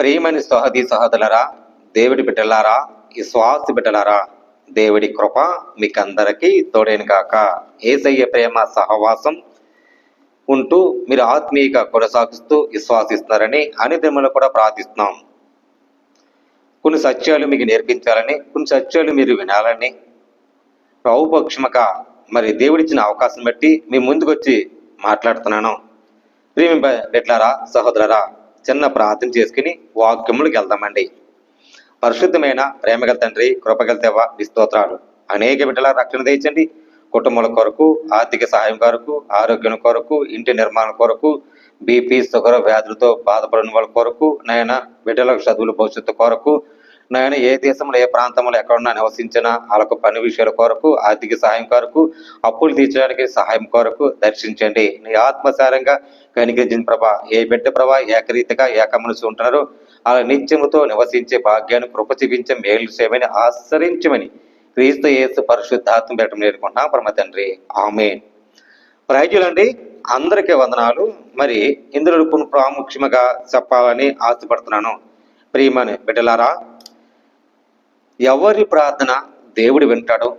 ప్రేమని సహది సహదులరా దేవుడి బిడ్డలారా ఈ శ్వాస బిడ్డలారా దేవుడి కృప మీకందరికీ తోడేను కాక ఏసయ్య ప్రేమ సహవాసం ఉంటూ మీరు ఆత్మీయంగా కొనసాగిస్తూ విశ్వాసిస్తున్నారని అనిదిమలు కూడా ప్రార్థిస్తున్నాం. కొన్ని సత్యాలు మీకు నేర్పించాలని కొన్ని సత్యాలు మీరు వినాలని ప్రభుపక్షముగా మరి దేవుడిచ్చిన అవకాశం బట్టి మీ ముందుకు వచ్చి మాట్లాడుతున్నాను. ప్రేమి బిడ్డలారా సహోదరరా చిన్న ప్రార్థన చేసుకుని వాక్యములకు వెళ్దామండి. పరిశుద్ధమైన ప్రేమగల తండ్రి కృపగల దేవ విస్తోత్రాలు అనేక బిడ్డల రక్షణ తెచ్చండి కుటుంబాల కొరకు ఆర్థిక సహాయం కొరకు ఆరోగ్యం కొరకు ఇంటి నిర్మాణం కొరకు బీపీ షుగర్ వ్యాధులతో బాధపడిన వాళ్ళ కొరకు నాయన బిడ్డల చదువుల భవిష్యత్తు కొరకు నాయన ఏ దేశంలో ఏ ప్రాంతంలో ఎక్కడున్నా నివసించినా వాళ్ళకు పని విషయాల కొరకు ఆర్థిక సహాయం కొరకు అప్పులు తీర్చడానికి సహాయం కొరకు దర్శించండి. నీ ఆత్మసారంగా కనికరించిన ప్రభా ఏ బిడ్డ ప్రభా ఏకరీతిగా ఏకమనిషి ఉంటున్నారు. అలా నిత్యముతో నివసించే భాగ్యాన్ని కృప చూపించే మేలు చేయమని ఆశ్రయించమని క్రీస్తు యేసు పరిశుద్ధాత్మ పెట్టడం నేర్చుకుంటున్నాం. పరమ తండ్రి ఆమె ప్రజలండి అందరికీ వందనాలు. మరి ఇందులో కొన్ని ప్రాముఖ్యముగా చెప్పాలని ఆశపడుతున్నాను. ప్రియమని బిడ్డలారా ఎవరి ప్రార్థన దేవుడు వింటాడు?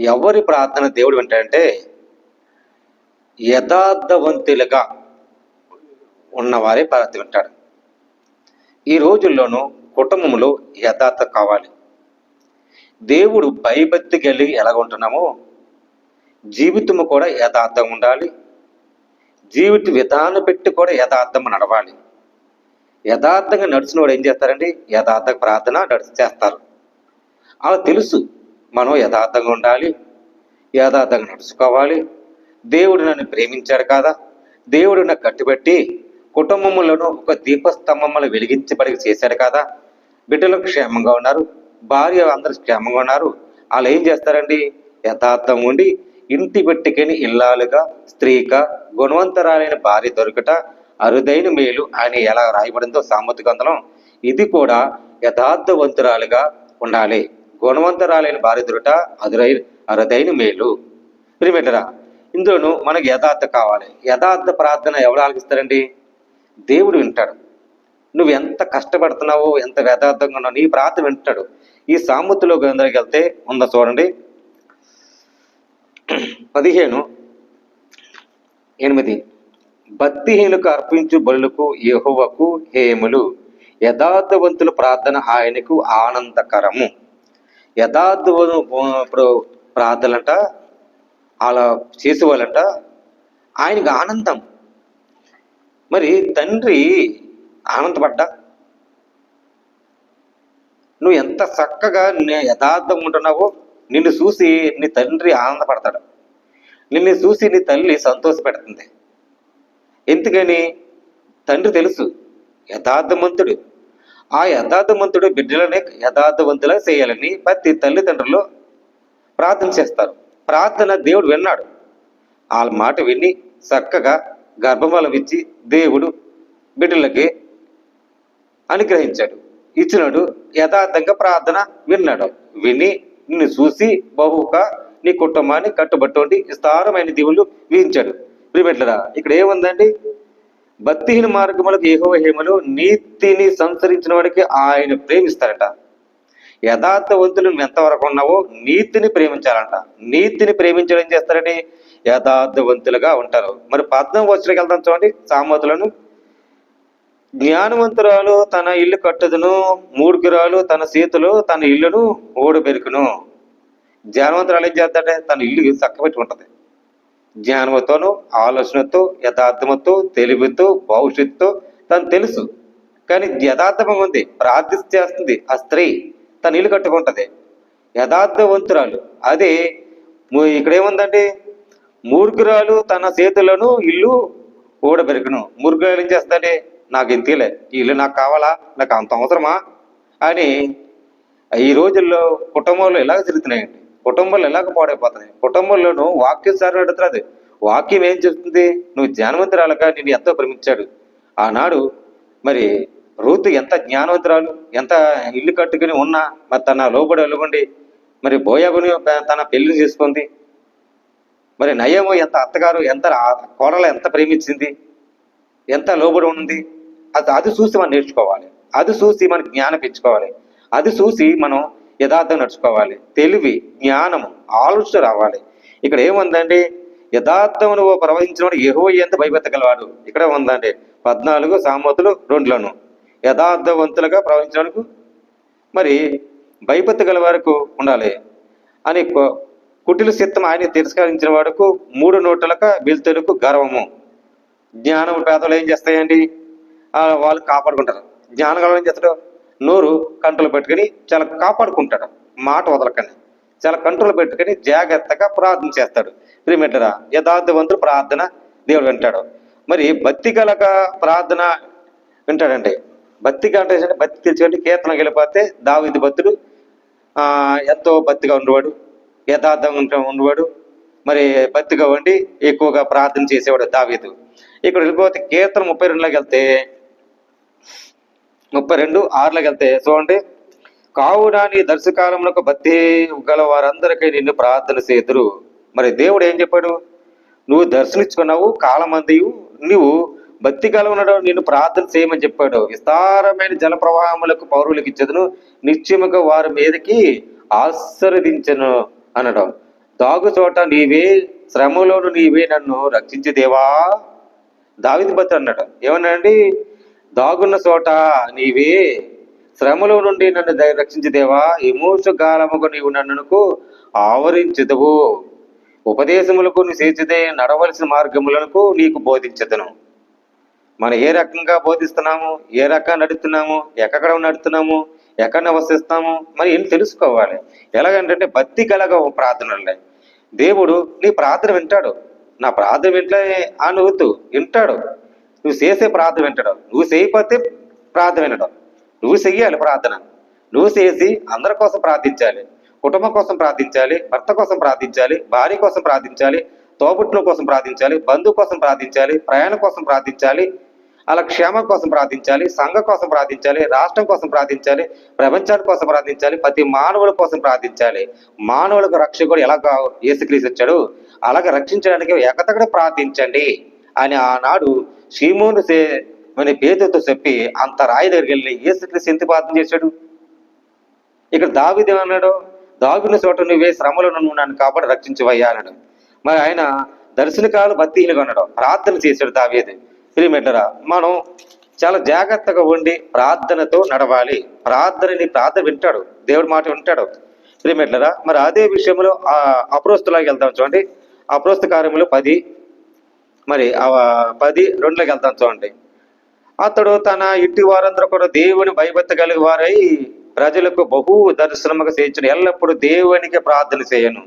ఎవరి ప్రార్థన దేవుడు వింటాడంటే యథార్థవంతులుగా ఉన్నవారే ప్రార్థన వింటాడు. ఈ రోజుల్లోనూ కుటుంబంలో యథార్థ కావాలి. దేవుడు భయభక్తి కలిగి ఎలాగ ఉంటున్నామో జీవితము కూడా యథార్థంగా ఉండాలి. జీవిత విధానం పెట్టి కూడా యథార్థం నడవాలి. యథార్థంగా నడిచిన వాడు ఏం చేస్తారండి? యథార్థ ప్రార్థన నడిచి చేస్తారు. అలా తెలుసు మనం యథార్థంగా ఉండాలి యథార్థంగా నడుచుకోవాలి. దేవుడు నన్ను ప్రేమించాడు కదా? దేవుడు నాకు కట్టుబెట్టి కుటుంబములను ఒక దీపస్తంభములు వెలిగించబడి చేశాడు కదా? బిడ్డలు క్షేమంగా ఉన్నారు భార్య అందరూ క్షేమంగా ఉన్నారు. వాళ్ళు ఏం చేస్తారండి? యథార్థం ఉండి ఇంటి పెట్టుకొని ఇల్లాలుగా స్త్రీగా గుణవంతరాలైన భార్య దొరకట అరుదైన మేలు అని ఎలా రాయబడిందో సామర్థ్య గ్రంథం ఇది కూడా యథార్థవంతురాలుగా ఉండాలి. గుణవంతురాలైన భార్య దొరకట అదురై అరుదైన మేలు. ప్రిమిటరా ఇందులోను మనకు యథార్థ కావాలి. యథార్థ ప్రార్థన ఎవరు ఆలకిస్తారండి? దేవుడు వింటాడు. నువ్వు ఎంత కష్టపడుతున్నావో ఎంత యథార్థంగా ఉన్నావు నీ ప్రార్థన వింటాడు. ఈ సామెతలో గ్రంథానికి వెళ్తే ఉందా చూడండి. పదిహేను ఎనిమిది. భక్తిహీనులకు అర్పించు బలులకు యెహోవాకు హేములు. యథార్థవంతుల ప్రార్థన ఆయనకు ఆనందకరము. యథార్థ ప్రార్థనలంట అలా చేసేవాళ్ళంట ఆయనకు ఆనందం. మరి తండ్రి ఆనందపడ్డా? నువ్వు ఎంత చక్కగా యథార్థంగా ఉంటున్నావో నిన్ను చూసి నీ తండ్రి ఆనందపడతాడు. నిన్ను చూసి నీ తల్లి సంతోషపెడుతుంది. ఎందుకని? తండ్రి తెలుసు. యథార్థమంతుడు ఆ యథార్థమంతుడు బిడ్డలనే యథార్థవంతులా చేయాలని ప్రతి తల్లిదండ్రులు ప్రార్థన చేస్తారు. ప్రార్థన దేవుడు విన్నాడు. వాళ్ళ మాట విని చక్కగా గర్భఫలం ఇచ్చి దేవుడు బిడ్డలకి అనుగ్రహించాడు. ఇచ్చినాడు. యథార్థంగా ప్రార్థన విన్నాడు. విని నిన్ను చూసి బహుగా నీ కుటుంబాన్ని కట్టుబట్టుండి. విస్తారమైన దీవులు వీయించాడు ప్రిమిట్లరా ఇక్కడ ఏముందండి? భక్తిహీన మార్గములకు ఏహో హేమలు నీతిని సంచరించిన వాడికి ఆయన ప్రేమిస్తారట యథార్థవంతులు నువ్వు ఎంతవరకు ఉన్నావో నీతిని ప్రేమించాలంట. నీతిని ప్రేమించడం ఏం చేస్తారని యథార్థవంతులుగా ఉంటారు. మరి పద్మం వచ్చరికి వెళ్తాం చూడండి. సామతులను. జ్ఞానవంతురాలు తన ఇల్లు కట్టుదును మూడుగురాలు తన సీతలు తన ఇల్లును ఓడబెరుకును జ్ఞానవంతురాలు ఏం చేస్తాడే తన ఇల్లు చక్కబెట్టుకుంటది జ్ఞానంతోనూ ఆలోచనతో యథార్థమతో తెలివితో భవిష్యత్తుతో తను తెలుసు. కానీ యథార్థంగా ఉంది ప్రార్థిస్తేస్తుంది ఆ స్త్రీ. తన ఇల్లు కట్టుకుంటుంది. యథార్థవంతురాలు. అదే ఇక్కడేముందండి? మూర్ఖురాలు తన చేతులను ఇల్లు ఊడబెరకను మూర్ఖురాలు ఏం చేస్తుందంటే నాకు ఇంతలే ఈ ఇల్లు నాకు కావాలా? నాకు అంత అవసరమా? అని ఈ రోజుల్లో కుటుంబంలో ఎలాగ జరుగుతున్నాయండి? కుటుంబాలు ఎలాగ కుటుంబంలో నువ్వు వాక్యం సార్ అడుగుతున్నది వాక్యం ఏం చెప్తుంది? నువ్వు జ్ఞానవంతురాలుగా నేను ఎంతో ప్రేమించాడు. ఆనాడు మరి రూతు ఎంత జ్ఞానవంతురాలు ఎంత ఇల్లు కట్టుకుని ఉన్నా మరి తన లోబడి వెలుగుండి మరి బోయగుని తన పెళ్ళి చేసుకుంది. మరి నయము ఎంత అత్తగారు ఎంత ఆ కోడలు ఎంత ప్రేమించింది? ఎంత లోబడి ఉంది? అది అది చూసి మనం నేర్చుకోవాలి. అది చూసి మన జ్ఞానం పెంచుకోవాలి. అది చూసి మనం యథార్థం నడుచుకోవాలి. తెలివి జ్ఞానము ఆలోచన రావాలి. ఇక్కడ ఏముందండి యథార్థమును ప్రవహించిన ఎహో ఎంత భయపెత్తగలవాడు ఇక్కడ ఉందండి పద్నాలుగు సామతులు రెండులను. యథార్థవంతులుగా ప్రవహించడానికి మరి భయపెత్తగల వరకు ఉండాలి. అని కుటిల సిత్తం ఆయన తిరస్కరించిన వాడుకు మూడు నోట్లక బిల్తెలకు గర్వము. జ్ఞానం పేదలు ఏం చేస్తాయండి? వాళ్ళు కాపాడుకుంటారు. జ్ఞానం కలవడం చేస్తాడు నోరు కంట్రోల్ పెట్టుకుని చాలా కాపాడుకుంటాడు. మాట వదలకని చాలా కంట్రోల్ పెట్టుకుని జాగ్రత్తగా ప్రార్థన చేస్తాడు. ప్రిమిటరా యథార్థవంతుడు ప్రార్థన దేవుడు వింటాడు. మరి భక్తి గలక ప్రార్థన వింటాడండి భక్తి అంటే భక్తి తెలిసి కీర్తన వెళ్ళిపోతే దావిది భక్తుడు ఎంతో భక్తిగా ఉండేవాడు యథార్థంగా ఉండేవాడు మరి భక్తిగా ఉండి ఎక్కువగా ప్రార్థన చేసేవాడు దావీదు. ఇక్కడ వెళ్ళిపోతే కీర్తన ముప్పై రెండులోకి వెళ్తే ముప్పై రెండు ఆరులోకి వెళ్తే చూడండి. కావున నీ దర్శకాలములకు భక్తి గల వారందరికీ నిన్ను ప్రార్థన చేతురు మరి దేవుడు ఏం చెప్పాడు? నువ్వు దర్శనించుకున్నావు కాలమందియు నువ్వు భక్తి కలవనడు నిన్ను ప్రార్థన చేయమని చెప్పాడు. విస్తారమైన జల ప్రవాహములకు పౌరులకు ఇచ్చదును. నిశ్చయముగా వారి మీదకి ఆశీర్వదించను అనడం. దాగు చోట నీవే శ్రమలోను నీవే నన్ను రక్షించి దేవా. దావిది భద్ర అన్నాడు. ఏమన్నాడండి? దాగున్న చోట నీవే శ్రమలో నుండి నన్ను రక్షించదేవా రక్షించి విమోచ గాలముకు నీవు నన్నుకు ఆవరించదువు. ఉపదేశములకు నువ్వు చేర్చిదే నడవలసిన మార్గములకు నీకు బోధించదును. మనం ఏ రకంగా బోధిస్తున్నాము? ఏ రకంగా నడుస్తున్నాము ఎక్కడ నడుస్తున్నాము ఎక్కడ నివసిస్తాము? మరి ఏం తెలుసుకోవాలి? ఎలాగంటే భక్తి కలగ ప్రార్థనలే. దేవుడు నీ ప్రార్థన వింటాడు. నా ప్రార్థన వింటే నవ్వుతూ వింటాడు. నువ్వు చేసే ప్రార్థన వింటాడు నువ్వు చేయకపోతే ప్రార్థన వినడం నువ్వు చెయ్యాలి ప్రార్థన నువ్వు చేసి అందరి కోసం ప్రార్థించాలి కుటుంబం కోసం ప్రార్థించాలి భర్త కోసం ప్రార్థించాలి భార్య కోసం ప్రార్థించాలి తోబుట్టుల కోసం ప్రార్థించాలి బంధువు కోసం ప్రార్థించాలి ప్రయాణం కోసం ప్రార్థించాలి అలా క్షేమం కోసం ప్రార్థించాలి సంఘం కోసం ప్రార్థించాలి రాష్ట్రం కోసం ప్రార్థించాలి ప్రపంచాని కోసం ప్రార్థించాలి ప్రతి మానవుల కోసం ప్రార్థించాలి మానవులకు రక్షకుడు ఎలా ఏసుక్రీసి వచ్చాడు అలాగే రక్షించడానికి ఎక్కతక్కడ ప్రార్థించండి అని ఆనాడు సీమోను సే మన పేదతో చెప్పి అంత రాయి దగ్గరికి వెళ్ళి యేసుక్రీస్తు ఎంత చేశాడు? ఇక్కడ దావిది ఏమన్నాడు? దాగున్న చోట నువ్వే శ్రమలో నువ్వు నన్ను కాబట్టి రక్షించవయ్యా అన్నాడు. మరి ఆయన దర్శనకాలు భక్తిహీనగా ఉన్నాడు. ప్రార్థన చేశాడు దావేది. ప్రియమిట్లరా మనం చాలా జాగ్రత్తగా ఉండి ప్రార్థనతో నడవాలి. ప్రార్థనని ప్రార్థన వింటాడు. దేవుడి మాట వింటాడు. ప్రియమిట్లరా మరి అదే విషయంలో ఆ అప్రోస్తులాకి వెళ్తాం చూడండి. అప్రోస్త కార్యములు పది మరి ఆ పది రెండులోకి వెళ్తాం చూడండి. అతడు తన ఇంటి వారందరూ కూడా దేవుని భయభక్తగలిగి వారై ప్రజలకు బహు దర్శనముగా చేయించిన. ఎల్లప్పుడూ దేవునికి ప్రార్థన చేయను.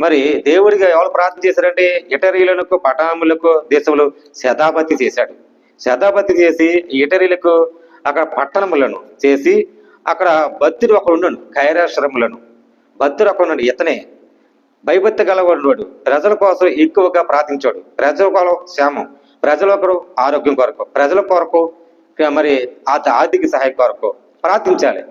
మరి దేవుడికి ఎవరు ప్రార్థన చేశారంటే ఇటరీలకు పటాములకు దేశంలో శతాపతి చేశాడు. శతాపతి చేసి ఇటరీలకు అక్కడ పట్టణములను చేసి అక్కడ భక్తుడు ఒకడు ఉండను కైరాశ్రములను భక్తుడు ఒకడు ఉన్నాడు ఇతనే. భయభక్తి గలవాడు ప్రజల కోసం ఎక్కువగా ప్రార్థించాడు ప్రజల కొరకు క్షేమం ప్రజల ఒకరు ఆరోగ్యం కొరకు. ప్రజల కొరకు మరి ఆ ఆర్థిక సహాయం కొరకు ప్రార్థించాలి.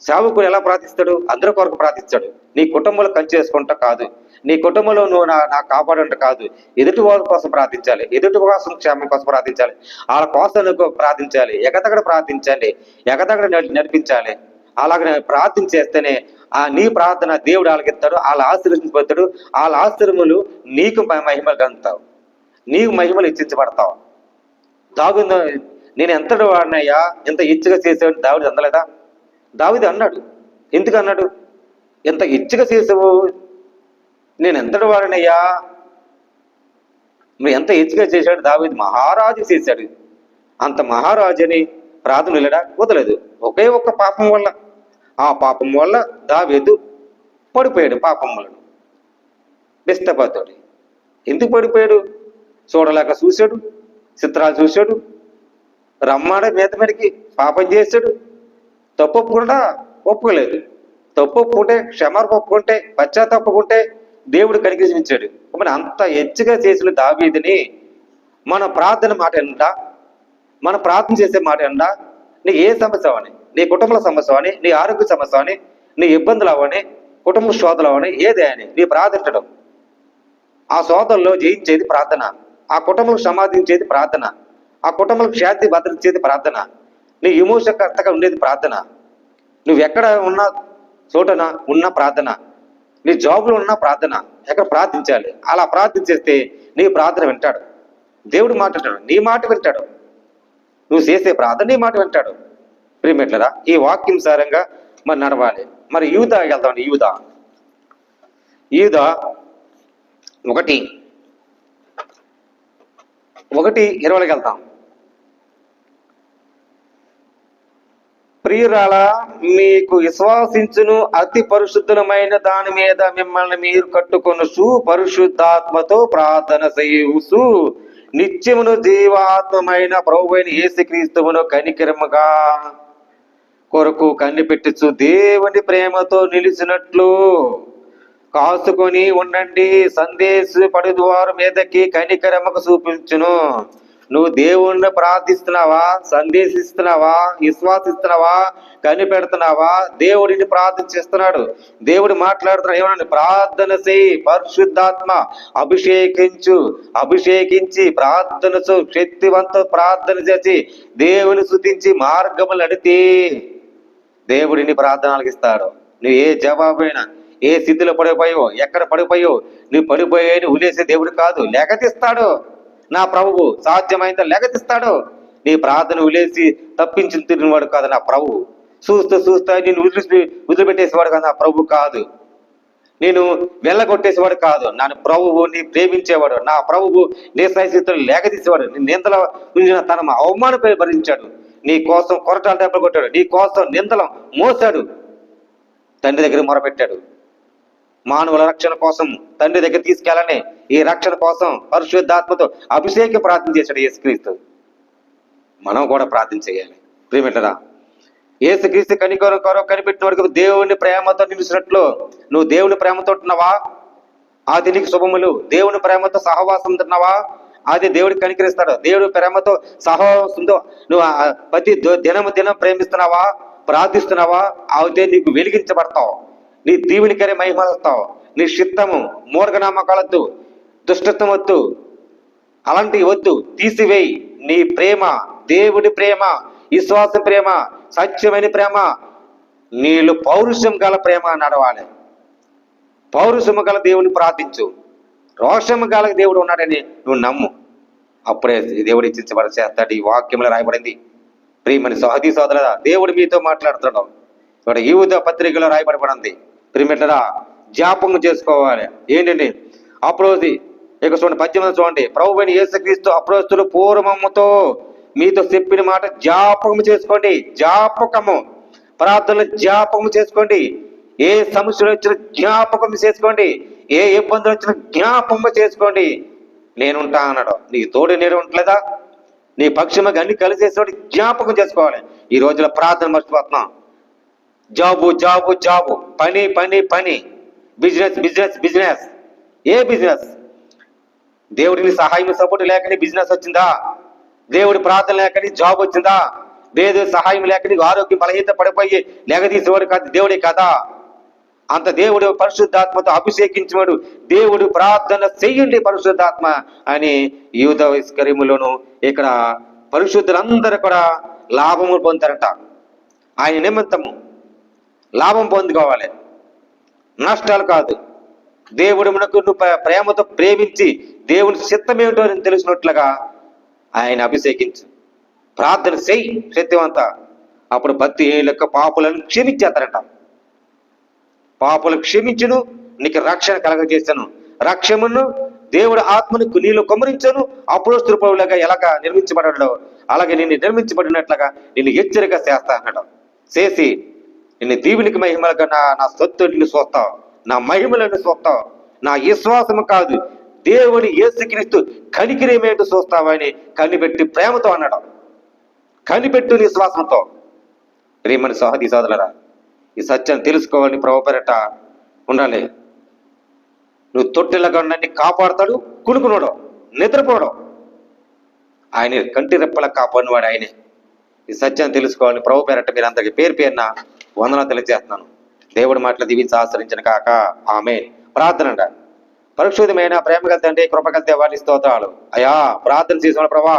సేవకుడు ఎలా ప్రార్థిస్తాడు? అందరి కొరకు ప్రార్థిస్తాడు. నీ కుటుంబంలో కంచి చేసుకుంటా కాదు. నీ కుటుంబంలో నువ్వు నా నా కాపాడంట కాదు. ఎదుటి వాళ్ళ కోసం ప్రార్థించాలి. ఎదుటి కోసం క్షేమం కోసం ప్రార్థించాలి. వాళ్ళ కోసం నువ్వు ప్రార్థించాలి. ఎగతగడ ప్రార్థించండి. ఎగతగడ నడిపించాలి. అలాగనే ప్రార్థన చేస్తేనే ఆ నీ ప్రార్థన దేవుడు ఆలకిస్తాడు వాళ్ళ ఆశీర్వదించబోతాడు వాళ్ళ ఆశ్రములు నీకు మహిమలు కందుతావు నీకు మహిమలు ఇచ్చించబడతావు దాగుందో నేను ఎంతటి వాడినయ్యా? ఎంత ఇచ్చగా చేసేవాడు దావిది అందలేదా? దావిది అన్నాడు. ఎందుకు అన్నాడు? ఎంత ఇచ్చగా చేసావు? నేను ఎంతటి వాడినయ్యా? నువ్వు ఎంత ఇచ్చగా చేశాడు? దావిది మహారాజు చేశాడు. అంత మహారాజు అని ప్రార్థన వెళ్ళడా వదలేదు ఒకే ఒక్క పాపం వల్ల ఆ పాపం వల్ల దావేదు పడిపోయాడు పాపం వలన డిస్టర్బ్ ఎందుకు పడిపోయాడు? చూడలేక చూశాడు చిత్రాలు చూశాడు రమ్మాడే మీద మీదకి పాపం చేశాడు. తప్పు కూడా ఒప్పుకోలేదు. తప్పు ఒప్పుకుంటే క్షమార్ప ఒప్పుకుంటే పశ్చాత్తాపకుంటే దేవుడు కనికరించాడు మరి అంత హెచ్చుగా చేసిన దావీదిని మన ప్రార్థన మాట ఎండా మన ప్రార్థన చేసే మాట ఎండా నీకు ఏ సమస్య అని నీ కుటుంబ సమస్య అని నీ ఆరోగ్య సమస్య అని నీ ఇబ్బందులు అవని కుటుంబ శోధలు అవని ఏదే అని నీ ప్రార్థించడం. ఆ శోధల్లో జయించేది ప్రార్థన. ఆ కుటుంబం సమాధించేది ప్రార్థన. ఆ కుటుంబం శాంతి భద్రతించేది ప్రార్థన. నీ విమోచకర్తగా ఉండేది ప్రార్థన. నువ్వు ఎక్కడ ఉన్న చోటన ఉన్న ప్రార్థన. నీ జాబ్లో ఉన్న ప్రార్థన. ఎక్కడ ప్రార్థించాలి? అలా ప్రార్థించేస్తే నీ ప్రార్థన వింటాడు. దేవుడు మాట్లాడాడు నీ మాట వింటాడు. నువ్వు చేసే ప్రార్థన నీ మాట వింటాడు. ప్రియమిట్లరా ఈ వాక్యం సారంగా మరి నడవాలి. మరి యూద వెళ్తాం యూదా. యూద ఒకటి ఒకటి ఇరవైకి వెళ్తాం. ప్రియురాల మీకు విశ్వాసించును అతి పరిశుద్ధమైన దాని మీద మిమ్మల్ని మీరు కట్టుకొనుసు పరిశుద్ధాత్మతో ప్రార్థన చేయుసు నిత్యమును జీవాత్మమైన ప్రభువైన యేసుక్రీస్తువును కనికరముగా కొరకు కనిపెట్టుచు దేవుని ప్రేమతో నిలిచినట్లు కాసుకొని ఉండండి. సందేశ పడుదువారు మీదకి కనికరమకు చూపించును. నువ్వు దేవుణ్ణి ప్రార్థిస్తున్నావా? సందేశిస్తున్నావా? విశ్వాసిస్తున్నావా? కనిపెడుతున్నావా? దేవుడిని ప్రార్థిస్తున్నాడు దేవుడు మాట్లాడుతున్నాడు. ఏమన్నా ప్రార్థన చేయి. పరిశుద్ధాత్మ అభిషేకించు. అభిషేకించి ప్రార్థనతో శక్తివంత ప్రార్థన చేసి దేవుని శుద్ధించి మార్గములు దేవుడు దేవుడిని ప్రార్థనలకు ఇస్తాడు? నువ్వు ఏ జవాబైనా ఏ స్థితిలో పడిపోయావో ఎక్కడ పడిపోయావు నువ్వు పడిపోయాయని ఉలేసే దేవుడు కాదు లెగతిస్తాడు నా ప్రభువు సాధ్యమైందో లెగతిస్తాడు నీ ప్రార్థన ఉలేసి తప్పించిన తిరిగినవాడు కాదు నా ప్రభువు. చూస్తూ చూస్తా నేను వదిలి వదిలిపెట్టేసేవాడు కాదు నా ప్రభు కాదు. నేను వెళ్ళగొట్టేసేవాడు కాదు. నా ప్రభువు నీ ప్రేమించేవాడు నా ప్రభువు నీ స్థితిలో లేక తీసేవాడు నిందల ఉంచిన తన అవమానపై భరించాడు. నీ కోసం కొరటాలు దెబ్బలు కొట్టాడు. నీ కోసం నిందలం మోసాడు తండ్రి దగ్గర మొరపెట్టాడు. మానవుల రక్షణ కోసం తండ్రి దగ్గర తీసుకెళ్ళని ఈ రక్షణ కోసం పరిశుద్ధాత్మతో అభిషేక ప్రార్థన చేశాడు యేసుక్రీస్తు. మనం కూడా ప్రార్థన చేయాలి. ప్రియమిటరా ఏసుక్రీస్తు కనికొర కొరకు కనిపెట్టిన వరకు దేవుని ప్రేమతో నిలిచినట్లు నువ్వు దేవుని ప్రేమతో ఉంటున్నావా? ఆ దీనికి శుభములు. దేవుని ప్రేమతో సహవాసం ఉంటున్నావా? అది దేవుడికి కనికరిస్తాడు. దేవుడి ప్రేమతో సహవాసంతో నువ్వు ప్రతి దినము దినం ప్రేమిస్తున్నావా? ప్రార్థిస్తున్నావా? అయితే నీకు వెలిగించబడతావు. నీ దీవునికరే మహిమలుస్తావు. నీ చిత్తము మూర్ఖనామకాలద్దు దుష్టత్వం వద్దు అలాంటివి వద్దు. తీసివేయి. నీ ప్రేమ దేవుడి ప్రేమ విశ్వాస ప్రేమ సత్యమైన ప్రేమ నీళ్ళు పౌరుషం గల ప్రేమ నడవాలి. పౌరుషము గల దేవుని ప్రార్థించు. రోషము కాలకు దేవుడు ఉన్నాడని నువ్వు నమ్ము. అప్పుడే దేవుడు ఇచ్చించబడి చేస్తాడు ఈ వాక్యంలో రాయబడింది. ప్రియమని సహది సోదర దేవుడు మీతో మాట్లాడుతున్నాడు. ఇక్కడ యూద పత్రికలో రాయబడబడింది ప్రియమిటరా జ్ఞాపకం చేసుకోవాలి. ఏంటండి అప్రోజి ఇక చూడండి పద్దెనిమిది చూడండి. ప్రభు అని యేసుక్రీస్తు అప్రోస్తులు పూర్వమమ్మతో మీతో చెప్పిన మాట జ్ఞాపకం చేసుకోండి. జ్ఞాపకము. ప్రార్థనలు జ్ఞాపకం చేసుకోండి. ఏ సమస్యలు వచ్చిన జ్ఞాపకం చేసుకోండి. ఏ ఇబ్బందులు వచ్చిన జ్ఞాపకం చేసుకోండి. నేనుంటా అన్నాడు. నీ తోడు నేను ఉండలేదా? నీ పక్షిమకి అన్ని కలిసేసేవాడు జ్ఞాపకం చేసుకోవాలి. ఈ రోజుల ప్రార్థన మర్చిపోతున్నాం. Job job job. పని పని పని. Business business business. ఏ బిజినెస్? దేవుడిని సహాయం సపోర్ట్ లేకని బిజినెస్ వచ్చిందా? దేవుడి ప్రార్థన లేకని జాబ్ వచ్చిందా? దేవుడి సహాయం లేకని ఆరోగ్యం బలహీత పడిపోయి లేగదీసేవాడు కాదు దేవుడే కదా? అంత దేవుడు పరిశుద్ధాత్మతో అభిషేకించినాడు. దేవుడు ప్రార్థన చెయ్యండి పరిశుద్ధాత్మ అని యూద విస్కరిములోను ఇక్కడ పరిశుద్ధులందరూ కూడా లాభము పొందారట ఆయన నిమిత్తము లాభం పొందుకోవాలి. నష్టాలు కాదు. దేవుడు మనకు నువ్వు ప్రేమతో ప్రేమించి దేవుని చిత్తం ఏమిటో అని తెలిసినట్లుగా ఆయన అభిషేకించు. ప్రార్థన చెయ్యి శక్తివంత. అప్పుడు భక్తి లెక్క పాపులను క్షమించేస్తారంట పాపులు క్షమించును నీకు రక్షణ కలగజేశాను రక్షమును దేవుడు ఆత్మను నీలో కుమరించను అప్పుడు పౌలుగా ఎలాగ నిర్మించబడ్డాడో అలాగే నిన్ను నిర్మించబడినట్లుగా నిన్ను హెచ్చరిక చేస్తా అన్నాడు. చేసి నిన్ను దీవునికి మహిమలుగా నా నా సొత్తుడిని చూస్తావు నా మహిమలను చూస్తావు. నా విశ్వాసము కాదు దేవుని యేసుక్రీస్తు కనికిరేమేంటో చూస్తావని కనిపెట్టి ప్రేమతో అన్నాడు. కనిపెట్టు నీ విశ్వాసంతో. రేమని సహది సోదరులరా ఈ సత్యాన్ని తెలుసుకోవాలని ప్రభుపేరట ఉండాలి. నువ్వు తొట్టెలగా ఉండండి కాపాడతాడు కునుకునోడు నిద్రపోవడం ఆయన కంటి రెప్పల కాపాడినవాడు ఆయనే. ఈ సత్యాన్ని తెలుసుకోవాలని ప్రభు పేరట మీరు అందరికి పేరు పేరున వందన తెలియజేస్తున్నాను. దేవుడి మాటలు దీవించి ఆశ్రయించిన కాక ఆమె ప్రార్థన అంట పరిశుద్ధమైన ప్రేమ కలితే కృప కలితే వాటి స్తోత్రాలు. అయ్యా ప్రార్థన చేసిన ప్రభా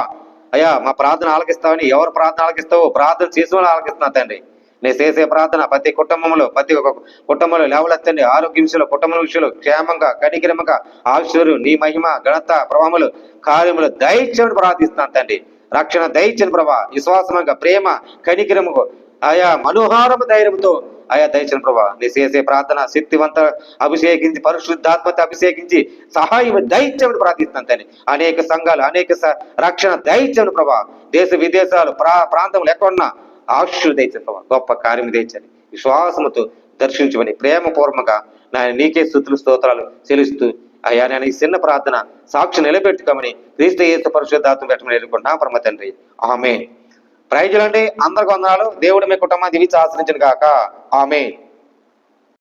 అయ్యా మా ప్రార్థన ఆలకిస్తావని ఎవరు ప్రార్థన ఆలకిస్తావు? ప్రార్థన చేసిన వాళ్ళు ఆలకిస్తున్నా తండ్రి. నేను చేసే ప్రార్థన ప్రతి కుటుంబంలో ప్రతి ఒక్క కుటుంబంలో లేవలెత్తండి. ఆరోగ్య విషయంలో కుటుంబ విషయంలో క్షేమంగా కనికిరమంగా ఆశ్వర్యం నీ మహిమ ఘనత ప్రభావములు కార్యములు దయచేయని ప్రార్థిస్తాను తండ్రి. రక్షణ దయచని ప్రభా విశ్వాసమంగా ప్రేమ కనికిరముకు ఆయా మనోహారము ధైర్యంతో ఆయా దయచిన ప్రభా నీ చేసే ప్రార్థన శక్తివంత అభిషేకించి పరిశుద్ధాత్మత అభిషేకించి సహాయం దయచేయమని ప్రార్థిస్తాను తండ్రి. అనేక సంఘాలు అనేక రక్షణ దయచేయమని ప్రభా దేశ విదేశాలు ప్రా ప్రాంతంలో ఎక్కడున్నా ఆశులు దయచని గొప్ప కార్యం దయచని విశ్వాసముతో దర్శించమని ప్రేమపూర్వకంగా నాయన నీకే స్థుతులు స్తోత్రాలు చెల్లిస్తూ అయ్యా నేను ఈ చిన్న ప్రార్థన సాక్షి నిలబెట్టుకోమని క్రీస్తు ఏసు పరిశుద్ధాత్మ పెట్టమని ఎదుర్కొంటున్నా పరమ తండ్రి. ఆమె ప్రైజులండి అందరికి వందనాలు. దేవుడు మీ కుటుంబాన్ని దీవించి ఆశ్రయించను కాక ఆమె